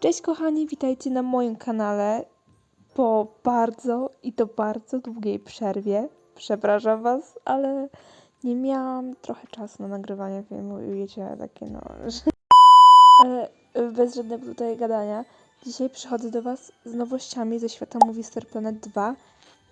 Cześć kochani, witajcie na moim kanale po bardzo i to bardzo długiej przerwie. Przepraszam Was, ale nie miałam trochę czasu na nagrywanie filmu i wiecie, takie no... Ale bez żadnego tutaj gadania, dzisiaj przychodzę do Was z nowościami ze świata Movie Planet 2,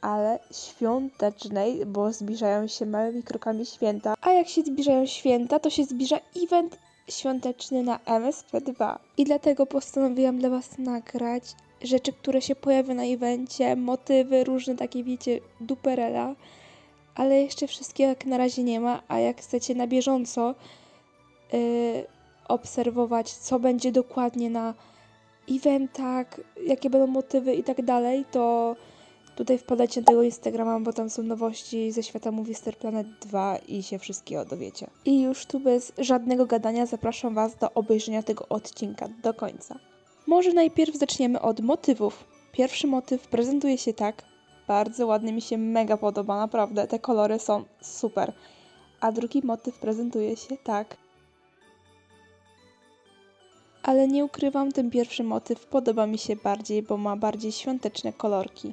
ale świątecznej, bo zbliżają się małymi krokami święta. A jak się zbliżają święta, to się zbliża event świąteczny na MSP2. I dlatego postanowiłam dla Was nagrać rzeczy, które się pojawią na evencie, motywy, różne takie, wiecie, duperela. Ale jeszcze wszystkiego jak na razie nie ma, a jak chcecie na bieżąco yy, obserwować, co będzie dokładnie na eventach, jakie będą motywy i tak dalej, to tutaj wpadajcie na tego Instagrama, bo tam są nowości ze świata Movie Star Planet 2 i się wszystkiego dowiecie. I już tu bez żadnego gadania zapraszam Was do obejrzenia tego odcinka do końca. Może najpierw zaczniemy od motywów. Pierwszy motyw prezentuje się tak. Bardzo ładny, mi się mega podoba, naprawdę. Te kolory są super. A drugi motyw prezentuje się tak. Ale nie ukrywam, ten pierwszy motyw podoba mi się bardziej, bo ma bardziej świąteczne kolorki.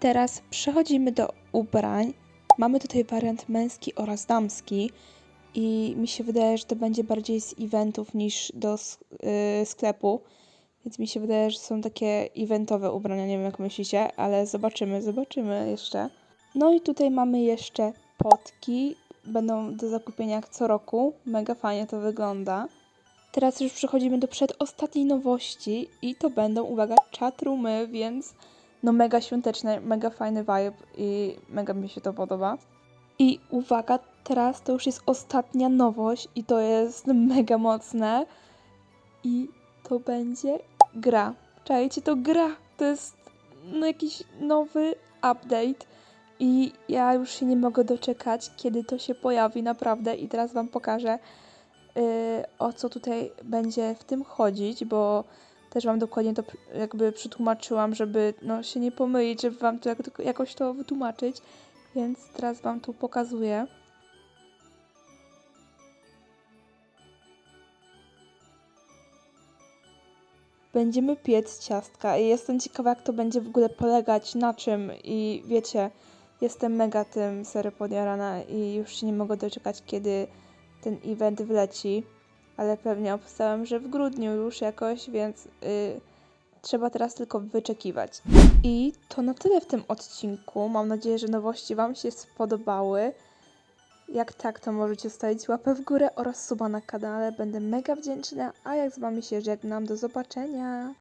Teraz przechodzimy do ubrań. Mamy tutaj wariant męski oraz damski i mi się wydaje, że to będzie bardziej z eventów niż do yy, sklepu. Więc mi się wydaje, że są takie eventowe ubrania, nie wiem jak myślicie, ale zobaczymy, zobaczymy jeszcze. No i tutaj mamy jeszcze potki, będą do zakupienia jak co roku, mega fajnie to wygląda. Teraz już przechodzimy do przedostatniej nowości i to będą, uwaga, czatroomy, więc no mega świąteczne, mega fajny vibe i mega mi się to podoba. I uwaga, teraz to już jest ostatnia nowość i to jest mega mocne. I to będzie gra. Czajcie, to gra. To jest no jakiś nowy update. I ja już się nie mogę doczekać, kiedy to się pojawi naprawdę. I teraz Wam pokażę, yy, o co tutaj będzie w tym chodzić, bo też Wam dokładnie to jakby przetłumaczyłam, żeby no, się nie pomylić, żeby Wam to jak, jakoś to wytłumaczyć. Więc teraz Wam tu pokazuję. Będziemy piec ciastka i jestem ciekawa, jak to będzie w ogóle polegać, na czym i wiecie, jestem mega tym serio podjarana i już się nie mogę doczekać, kiedy ten event wleci, ale pewnie obstałem, że w grudniu już jakoś, więc y, trzeba teraz tylko wyczekiwać. I to na tyle w tym odcinku. Mam nadzieję, że nowości Wam się spodobały. Jak tak, to możecie zostawić łapę w górę oraz suba na kanale. Będę mega wdzięczna, a jak z Wami się żegnam, do zobaczenia.